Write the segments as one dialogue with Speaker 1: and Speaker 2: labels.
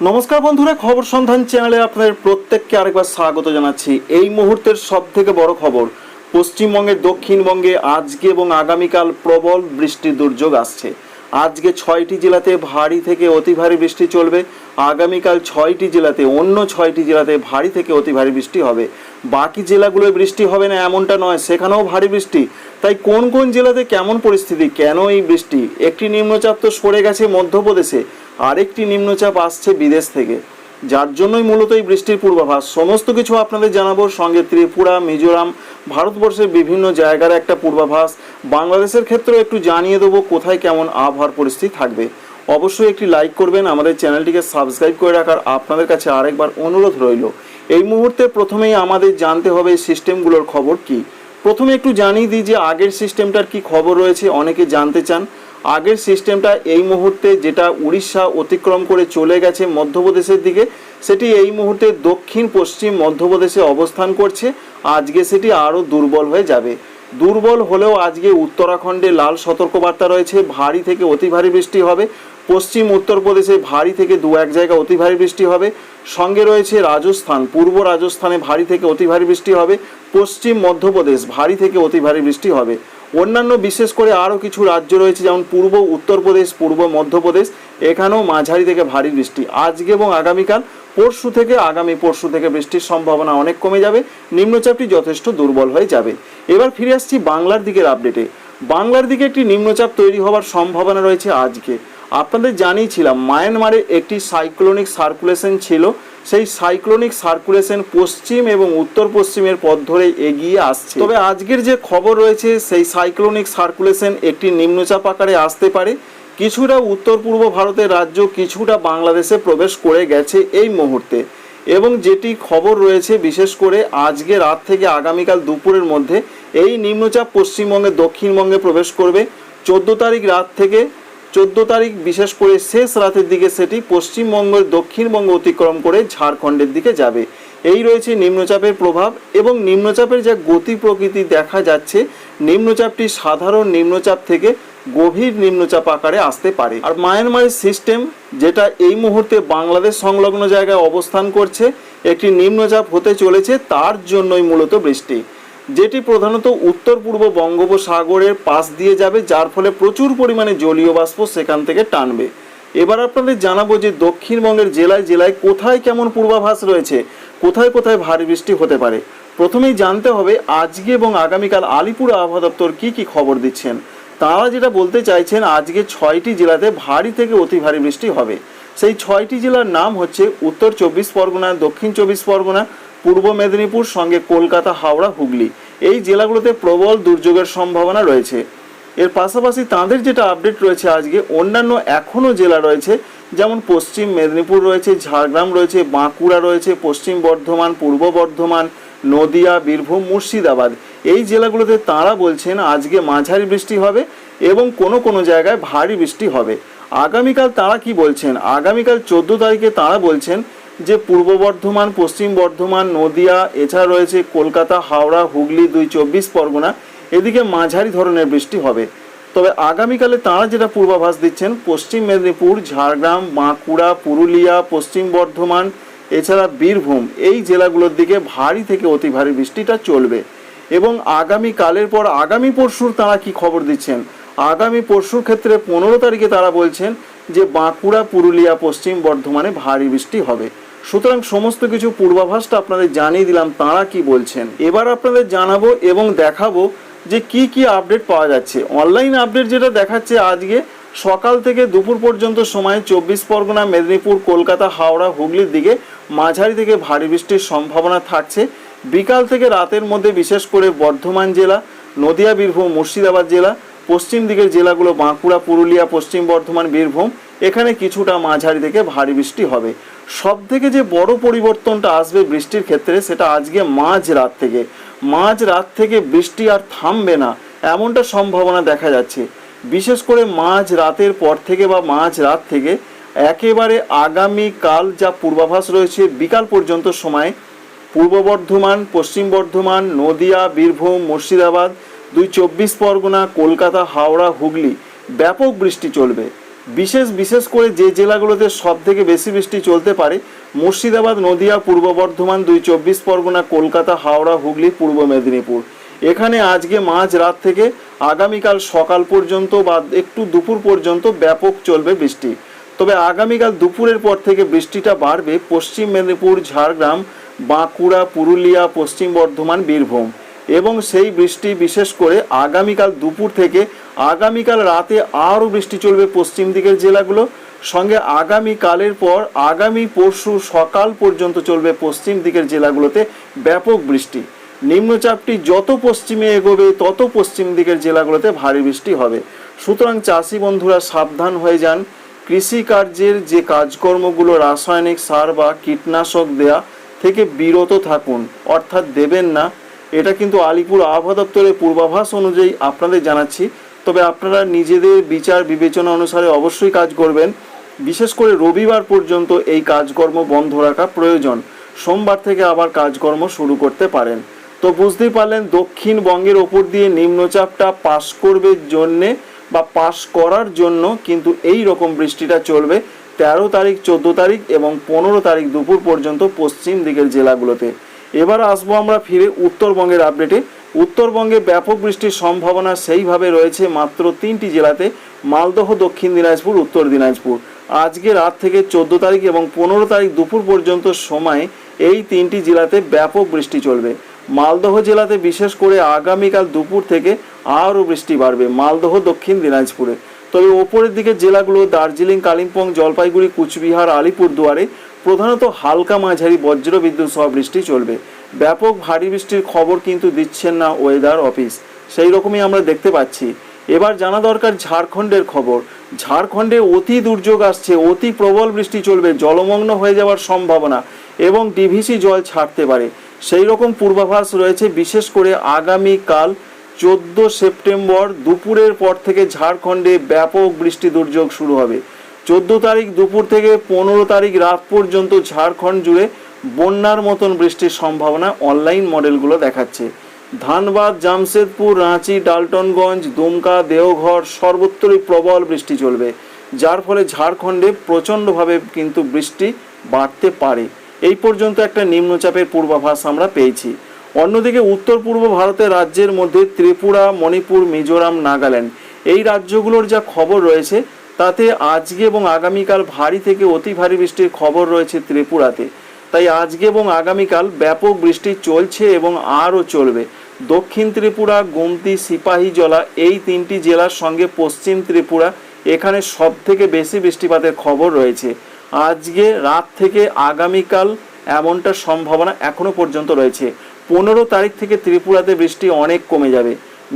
Speaker 1: নমস্কার বন্ধুরা, খবর সন্ধান চ্যানেলে আপনাদের প্রত্যেককে আরেকবার স্বাগত জানাচ্ছি। এই মুহূর্তের সব থেকে বড় খবর পশ্চিমবঙ্গের দক্ষিণবঙ্গে আজকে এবং আগামীকাল প্রবল বৃষ্টির দুর্যোগ আসছে। আজকে ছয়টি জেলাতে ভারী থেকে অতি ভারী বৃষ্টি চলবে। আগামীকাল ছয়টি জেলাতে, অন্য ছয়টি জেলাতে ভারী থেকে অতি ভারী বৃষ্টি হবে। বাকি জেলাগুলোয় বৃষ্টি হবে না এমনটা নয়, সেখানেও ভারী বৃষ্টি। তাই কোন কোন জেলাতে কেমন পরিস্থিতি, কেন এই বৃষ্টি? একটি নিম্নচাপ তো সরে গেছে মধ্যপ্রদেশে। আরেকটি নিম্নচাপ আসছে বিদেশ থেকে। যার জন্যই মূলত এই বৃষ্টির পূর্বাভাস। সমস্ত কিছু আপনাদের জানাব সঙ্গে ত্রিপুরা, মিজোরাম, ভারতবর্ষের বিভিন্ন জায়গার একটা পূর্বাভাস। বাংলাদেশের ক্ষেত্রেও একটু জানিয়ে দেবো কোথায় কেমন আবহাওয়ার পরিস্থিতি থাকবে। অবশ্যই একটি লাইক করবেন, আমাদের চ্যানেলটিকে সাবস্ক্রাইব করে রাখার আপনাদের কাছে আরেকবার অনুরোধ রইল। এই মুহূর্তে প্রথমেই আমাদের জানতে হবে সিস্টেমগুলোর খবর কি। প্রথমে একটু জানিয়ে দিই যে আগের সিস্টেমটার কি খবর রয়েছে, অনেকে জানতে চান। আগের সিস্টেমটা এই মুহূর্তে যেটা উড়িষ্যা অতিক্রম করে চলে গেছে মধ্যপ্রদেশের দিকে, সেটি এই মুহূর্তে দক্ষিণ পশ্চিম মধ্যপ্রদেশে অবস্থান করছে। আজকে সেটি আরও দুর্বল হয়ে যাবে। দুর্বল হলেও আজকে উত্তরাখণ্ডে লাল সতর্কবার্তা রয়েছে, ভারী থেকে অতি ভারী বৃষ্টি হবে। পশ্চিম উত্তরপ্রদেশে ভারী থেকে দু এক জায়গা অতি ভারী বৃষ্টি হবে। সঙ্গে রয়েছে রাজস্থান, পূর্ব রাজস্থানে ভারী থেকে অতি ভারী বৃষ্টি হবে। পশ্চিম মধ্যপ্রদেশ ভারী থেকে অতি ভারী বৃষ্টি হবে। অন্যান্য বিশেষ করে আরও কিছু রাজ্য রয়েছে, যেমন পূর্ব উত্তরপ্রদেশ পূর্ব মধ্যপ্রদেশ এখানেও মাঝারি থেকে ভারী বৃষ্টি। আজকে এবং আগামীকাল, পরশু থেকে, আগামী পরশু থেকে বৃষ্টির সম্ভাবনা অনেক কমে যাবে, নিম্নচাপটি যথেষ্ট দুর্বল হয়ে যাবে। এবার ফিরে আসছি বাংলার দিকের আপডেটে। বাংলার দিকে একটি নিম্নচাপ তৈরি হওয়ার সম্ভাবনা রয়েছে আজকে। আপনাদের জানিয়েছিলাম, মায়ানমারে একটি সাইক্লোনিক সার্কুলেশন ছিল সেই সাইক্লোনিক সার্কুলেশন পশ্চিম এবং উত্তর পশ্চিমের পথ ধরে এগিয়ে আসছে। তবে আজকের যে খবর রয়েছে, সেই সাইক্লোনিক সার্কুলেশন একটি নিম্নচাপ আকারে আসতে পারে। কিছুটা উত্তর পূর্ব ভারতের রাজ্য, কিছুটা বাংলাদেশে প্রবেশ করে গেছে এই মুহূর্তে। এবং যেটি খবর রয়েছে, বিশেষ করে আজকে রাত থেকে আগামীকাল দুপুরের মধ্যে, এই নিম্নচাপ পশ্চিমবঙ্গে দক্ষিণবঙ্গে প্রবেশ করবে। চোদ্দ তারিখ রাত থেকে চোদ্দ তারিখ, বিশেষ করে শেষ রাতের দিকে সেটি পশ্চিমবঙ্গের দক্ষিণবঙ্গ অতিক্রম করে ঝাড়খণ্ডের দিকে যাবে। এই রয়েছে নিম্নচাপের প্রভাব এবং নিম্নচাপের যা গতি প্রকৃতি দেখা যাচ্ছে, নিম্নচাপটি সাধারণ নিম্নচাপ থেকে গভীর নিম্নচাপ আকারে আসতে পারে। আর মায়ানমারের সিস্টেম, যেটা এই মুহূর্তে বাংলাদেশ সংলগ্ন জায়গায় অবস্থান করছে, একটি নিম্নচাপ হতে চলেছে, তার জন্যই মূলত বৃষ্টি। যেটি প্রধানত উত্তর পূর্ব বঙ্গোপসাগরের পাশ দিয়ে যাবে, যার ফলে প্রচুর পরিমাণে জলীয় বাষ্প সেখান থেকে টানবে। এবার আপনাদের জানাব যে দক্ষিণবঙ্গের জেলায় জেলায় কোথায় কেমন পূর্বাভাস রয়েছে, কোথায় কোথায় ভারী বৃষ্টি হতে পারে? প্রথমেই জানতে হবে, আজকে এবং আগামীকাল আলিপুর আবহাওয়া দপ্তর কী কী খবর দিচ্ছেন? তারা যেটা বলতে চাইছেন, আজকে ছয়টি জেলাতে ভারী থেকে অতি ভারী বৃষ্টি হবে। সেই ছয়টি জেলার নাম হচ্ছে উত্তর চব্বিশ পরগনা, দক্ষিণ চব্বিশ পরগনা পূর্ব মেদিনীপুর, সঙ্গে কলকাতা, হাওড়া, হুগলি। এই জেলাগুলোতে প্রবল দুর্যোগের সম্ভাবনা রয়েছে। এর পাশাপাশি তাদের যেটা আপডেট রয়েছে আজকে, অন্যান্য এখনও জেলা রয়েছে, যেমন পশ্চিম মেদিনীপুর রয়েছে, ঝাড়গ্রাম রয়েছে, বাঁকুড়া রয়েছে, পশ্চিম বর্ধমান, পূর্ব বর্ধমান, নদিয়া, বীরভূম, মুর্শিদাবাদ। এই জেলাগুলোতে তাঁরা বলছেন, আজকে মাঝারি বৃষ্টি হবে এবং কোনো কোনো জায়গায় ভারী বৃষ্টি হবে। আগামীকাল তারা কি বলছেন? আগামীকাল চোদ্দ তারিখে তারা বলছেন যে পূর্ব বর্ধমান, পশ্চিম বর্ধমান, নদিয়া, এছাড়া রয়েছে কলকাতা, হাওড়া, হুগলি, দুই চব্বিশ পরগনা। এদিকে মাঝারি ধরনের বৃষ্টি হবে। তবে আগামীকালে তাঁরা যেটা পূর্বাভাস দিচ্ছেন, পশ্চিম মেদিনীপুর, ঝাড়গ্রাম, বাঁকুড়া, পুরুলিয়া, পশ্চিম বর্ধমান, এছাড়া বীরভূম, এই জেলাগুলোর দিকে ভারী থেকে অতি ভারী বৃষ্টিটা চলবে। এবং আগামী কালের পর আগামী পরশুর তারা কি খবর দিচ্ছেন? আগামী পরশুর ক্ষেত্রে পনেরো তারিখে তারা বলছেন যে বাঁকুড়া, পুরুলিয়া, পশ্চিম বর্ধমানে ভারী বৃষ্টি হবে। সুতরাং সমস্ত কিছু পূর্বাভাসটা আপনাদের জানিয়ে দিলাম, তারা কি বলছেন? এবার আপনাদের জানাব এবং দেখাবো যে কি কি আপডেট পাওয়া যাচ্ছে। অনলাইন আপডেট যেটা দেখাচ্ছে আজকে, সকাল থেকে দুপুর পর্যন্ত সময় চব্বিশ পরগনা, মেদিনীপুর, কলকাতা, হাওড়া, হুগলির দিকে মাঝারি থেকে ভারী বৃষ্টির সম্ভাবনা থাকছে। বিকাল থেকে রাতের মধ্যে বিশেষ করে বর্ধমান জেলা, নদিয়া, বীরভূম, মুর্শিদাবাদ জেলা, পশ্চিম দিকের জেলাগুলো বাঁকুড়া, পুরুলিয়া, পশ্চিম বর্ধমান, বীরভূম, এখানে কিছুটা মাঝারি থেকে ভারী বৃষ্টি হবে। সব থেকে যে বড় পরিবর্তনটা আসবে বৃষ্টির ক্ষেত্রে সেটা আজকে মাঝ রাত থেকে। মাঝ রাত থেকে বৃষ্টি আর থামবে না, এমনটা সম্ভাবনা দেখা যাচ্ছে। বিশেষ করে মাঝ রাতের পর থেকে বা মাঝ রাত থেকে একেবারে আগামী কাল যা পূর্বাভাস রয়েছে, বিকাল পর্যন্ত সময় পূর্ব বর্ধমান, পশ্চিম বর্ধমান, নদিয়া, বীরভূম, মুর্শিদাবাদ, দুই চব্বিশ পরগনা, কলকাতা, হাওড়া, হুগলি, ব্যাপক বৃষ্টি চলবে। বিশেষ বিশেষ করে যে জেলাগুলোতে সব থেকে বেশি বৃষ্টি চলতে পারে, মুর্শিদাবাদ, নদিয়া, পূর্ব বর্ধমান দুই চব্বিশ পরগনা, কলকাতা, হাওড়া, হুগলি, পূর্ব মেদিনীপুর। এখানে আজকে মাঝ রাত থেকে আগামীকাল সকাল পর্যন্ত বা একটু দুপুর পর্যন্ত ব্যাপক চলবে বৃষ্টি। তবে আগামীকাল দুপুরের পর থেকে বৃষ্টিটা বাড়বে পশ্চিম মেদিনীপুর, ঝাড়গ্রাম, বাঁকুড়া, পুরুলিয়া, পশ্চিম বর্ধমান, বীরভূম। এবং সেই বৃষ্টি বিশেষ করে আগামীকাল দুপুর থেকে আগামীকাল রাতে আরও বৃষ্টি চলবে পশ্চিম দিকের জেলাগুলো। সঙ্গে আগামীকালের পর আগামী পরশু সকাল পর্যন্ত চলবে পশ্চিম দিকের জেলাগুলোতে ব্যাপক বৃষ্টি। নিম্নচাপটি যত পশ্চিমে এগোবে, তত পশ্চিম দিকের জেলাগুলোতে ভারী বৃষ্টি হবে। সুতরাং চাষি বন্ধুরা সাবধান হয়ে যান। কৃষি কার্যের যে কাজকর্মগুলো রাসায়নিক সার বা কীটনাশক দেয়া থেকে বিরত থাকুন, অর্থাৎ দেবেন না। এটা কিন্তু আলিপুর আবহাওয়া দপ্তরের পূর্বাভাস অনুযায়ী আপনাদের জানাচ্ছি। তবে আপনারা নিজেদের বিচার বিবেচনা অনুসারে অবশ্যই কাজ করবেন। বিশেষ করে রবিবার পর্যন্ত এই কাজকর্ম বন্ধ রাখা প্রয়োজন। সোমবার থেকে আবার কাজকর্ম শুরু করতে পারেন। তো বুঝতেই পারলেন দক্ষিণবঙ্গের ওপর দিয়ে নিম্নচাপটা পাশ করবে জন্যে বা পাশ করার জন্য কিন্তু এই রকম বৃষ্টিটা চলবে তেরো তারিখ, চোদ্দ তারিখ এবং পনেরো তারিখ দুপুর পর্যন্ত পশ্চিম দিকের জেলাগুলোতে। এবার আসব আমরা ফিরে উত্তরবঙ্গের আপডেটে উত্তরবঙ্গে ব্যাপক বৃষ্টির সম্ভাবনা সেইভাবে রয়েছে মাত্র তিনটি জেলাতে, মালদহ, দক্ষিণ দিনাজপুর, উত্তর দিনাজপুর। আজকে রাত থেকে চোদ্দ তারিখ এবং পনেরো তারিখ দুপুর পর্যন্ত সময় এই তিনটি জেলাতে ব্যাপক বৃষ্টি চলবে। মালদহ জেলাতে বিশেষ করে আগামীকাল দুপুর থেকে আরও বৃষ্টি বাড়বে, মালদহ, দক্ষিণ দিনাজপুরে। তবে ওপরের দিকে জেলাগুলো দার্জিলিং, কালিম্পং, জলপাইগুড়ি, কুচবিহার, আলিপুরদুয়ারে প্রধানত হালকা মাঝারি বজ্রবিদ্যুৎ সহ বৃষ্টি চলবে। ব্যাপক ভারী বৃষ্টির খবর কিন্তু দিচ্ছেন না ওয়েদার অফিস সেই রকমই আমরা দেখতে পাচ্ছি। এবার জানা দরকার ঝাড়খণ্ডের খবর। ঝাড়খণ্ডে অতি দুর্যোগ আসছে, অতি প্রবল বৃষ্টি চলবে, জলমগ্ন হয়ে যাওয়ার সম্ভাবনা, এবং ডিভিসি জল ছাড়তে পারে। সেই রকম পূর্বাভাস রয়েছে বিশেষ করে আগামীকাল চোদ্দ সেপ্টেম্বর দুপুরের পর থেকে ঝাড়খণ্ডে ব্যাপক বৃষ্টি দুর্যোগ শুরু হবে। চোদ্দ তারিখ দুপুর থেকে পনেরো তারিখ রাত পর্যন্ত ঝাড়খণ্ড জুড়ে বন্যার মতন বৃষ্টির সম্ভাবনা অনলাইন মডেলগুলো দেখাচ্ছে। ধানবাদ, জামশেদপুর, রাঁচি, ডালটনগঞ্জ, দুমকা, দেওঘর সর্বত্রই প্রবল বৃষ্টি চলবে। যার ফলে ঝাড়খণ্ডে প্রচণ্ডভাবে কিন্তু বৃষ্টি বাড়তে পারে। এই পর্যন্ত একটা নিম্নচাপের পূর্বাভাস আমরা পেয়েছি। অন্যদিকে উত্তর পূর্ব ভারতের রাজ্যের মধ্যে ত্রিপুরা, মণিপুর, মিজোরাম, নাগাল্যান্ড এই রাজ্যগুলোর যা খবর রয়েছে, তাতে আজকে এবং আগামীকাল ভারী থেকে অতি ভারী বৃষ্টির খবর রয়েছে ত্রিপুরাতে। তাই আজকে এবং আগামীকাল ব্যাপক বৃষ্টি চলছে এবং আরও চলবে। দক্ষিণ ত্রিপুরা, গুমতি সিপাহীজলা এই তিনটি জেলার সঙ্গে পশ্চিম ত্রিপুরা এখানে সব থেকে বেশি বৃষ্টিপাতের খবর রয়েছে। আজকে রাত থেকে আগামীকাল এমনটা সম্ভাবনা এখনও পর্যন্ত রয়েছে। পনেরো তারিখ থেকে ত্রিপুরাতে বৃষ্টি অনেক কমে যাবে।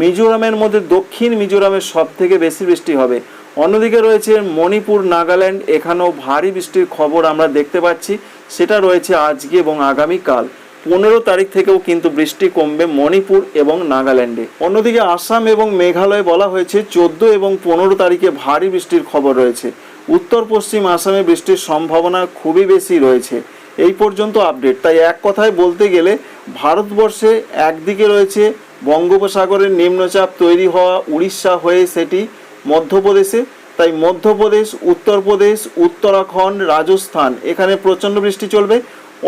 Speaker 1: মিজোরামের মধ্যে দক্ষিণ মিজোরামের সব থেকে বেশি বৃষ্টি হবে। অন্যদিকে রয়েছে মণিপুর, নাগাল্যান্ড, এখানেও ভারী বৃষ্টির খবর আমরা দেখতে পাচ্ছি। সেটা রয়েছে আজকে এবং আগামীকাল। পনেরো তারিখ থেকেও কিন্তু বৃষ্টি কমবে মণিপুর এবং নাগাল্যান্ডে। অন্যদিকে আসাম এবং মেঘালয়ে বলা হয়েছে চোদ্দ এবং পনেরো তারিখে ভারী বৃষ্টির খবর রয়েছে। উত্তর পশ্চিম আসামে বৃষ্টির সম্ভাবনা খুবই বেশি রয়েছে। এই পর্যন্ত আপডেট। তাই এক কথায় বলতে গেলে, ভারতবর্ষে একদিকে রয়েছে বঙ্গোপসাগরের নিম্নচাপ তৈরি হওয়া উড়িষ্যা হয়ে সেটি মধ্যপ্রদেশে তাই মধ্যপ্রদেশ, উত্তরপ্রদেশ, উত্তরাখণ্ড, রাজস্থান, এখানে প্রচণ্ড বৃষ্টি চলবে।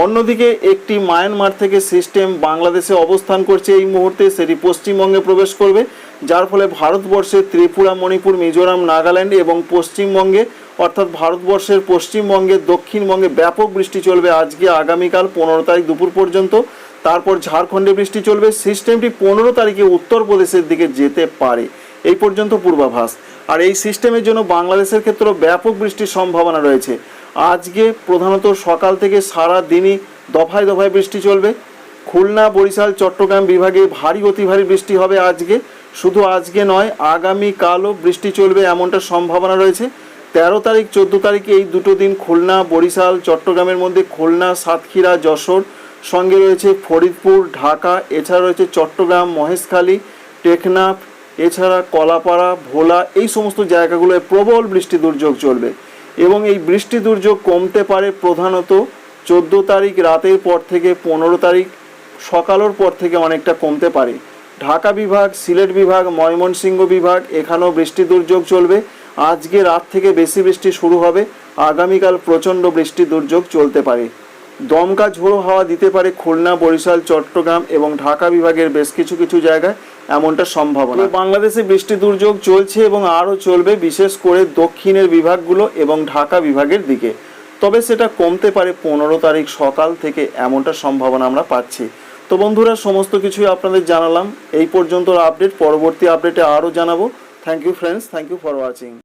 Speaker 1: অন্যদিকে একটি মায়ানমার থেকে সিস্টেম বাংলাদেশে অবস্থান করছে এই মুহূর্তে, সেটি পশ্চিমবঙ্গে প্রবেশ করবে, যার ফলে ভারতবর্ষের ত্রিপুরা, মণিপুর, মিজোরাম, নাগাল্যান্ড এবং পশ্চিমবঙ্গে, অর্থাৎ ভারতবর্ষের পশ্চিমবঙ্গে, দক্ষিণবঙ্গে ব্যাপক বৃষ্টি চলবে আজকে, আগামীকাল পনেরো তারিখ দুপুর পর্যন্ত। তারপর ঝাড়খণ্ডে বৃষ্টি চলবে। সিস্টেমটি পনেরো তারিখে উত্তরপ্রদেশের দিকে যেতে পারে। এই পর্যন্ত পূর্বাভাস। আর এই সিস্টেমের জন্য বাংলাদেশের ক্ষেত্রেও ব্যাপক বৃষ্টির সম্ভাবনা রয়েছে। আজকে প্রধানত সকাল থেকে সারা দিনই দফায় দফায় বৃষ্টি চলবে। খুলনা, বরিশাল, চট্টগ্রাম বিভাগে ভারী, অতি ভারী বৃষ্টি হবে আজকে। শুধু আজকে নয়, আগামীকালও বৃষ্টি চলবে এমনটা সম্ভাবনা রয়েছে। তেরো তারিখ, চোদ্দ তারিখে এই দুটো দিন খুলনা, বরিশাল, চট্টগ্রামের মধ্যে খুলনা, সাতক্ষীরা, যশোর, সঙ্গে রয়েছে ফরিদপুর, ঢাকা, এছাড়া রয়েছে চট্টগ্রাম, মহেশখালী, টেকনাফ এছাড়া কলাপাড়া, ভোলা এই সমস্ত জায়গাগুলোয় প্রবল বৃষ্টি দুর্যোগ চলবে এবং এই বৃষ্টি দুর্যোগ কমতে পারে প্রধানত চোদ্দ তারিখ রাতের পর থেকে পনেরো তারিখ, সকালের পর থেকে অনেকটা কমতে পারে। ঢাকা বিভাগ, সিলেট বিভাগ, ময়মনসিংহ বিভাগ, এখানেও বৃষ্টি দুর্যোগ চলবে। আজকে রাত থেকে বেশি বৃষ্টি শুরু হবে। আগামীকাল প্রচণ্ড বৃষ্টি দুর্যোগ চলতে পারে। দমকা ঝোড়ো হাওয়া দিতে পারে খুলনা, বরিশাল, চট্টগ্রাম এবং ঢাকা বিভাগের বেশ কিছু কিছু জায়গায়। এমনটা সম্ভাবনা। বাংলাদেশে বৃষ্টি দুর্যোগ চলছে এবং আরও চলবে, বিশেষ করে দক্ষিণের বিভাগগুলো এবং ঢাকা বিভাগের দিকে। তবে সেটা কমতে পারে পনেরো তারিখ সকাল থেকে এমনটা সম্ভাবনা আমরা পাচ্ছি। তো বন্ধুরা, সমস্ত কিছুই আপনাদের জানালাম। এই পর্যন্ত আপডেট, পরবর্তী আপডেটে আরও জানাব। Thank you friends thank you for watching